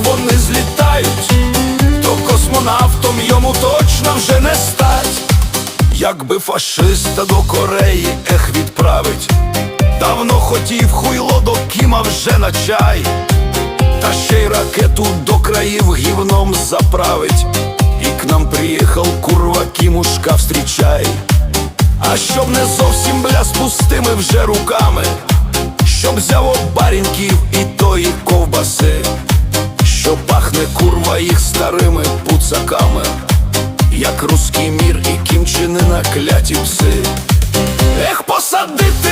вони злітають, то космонавтом йому точно вже не стать. Якби фашиста до Кореї ех відправить, давно хотів хуйло до Кіма вже на чай, та ще й ракету до країв гівном заправить, і к нам приїхав курва Кімушка встрічай. А щоб не зовсім бля з пустими вже руками, щоб взяв обарінків і тої ковбаси, не курва їх старими пуцаками, як руський мір і кімчини на кляті пси. Ех, посадити!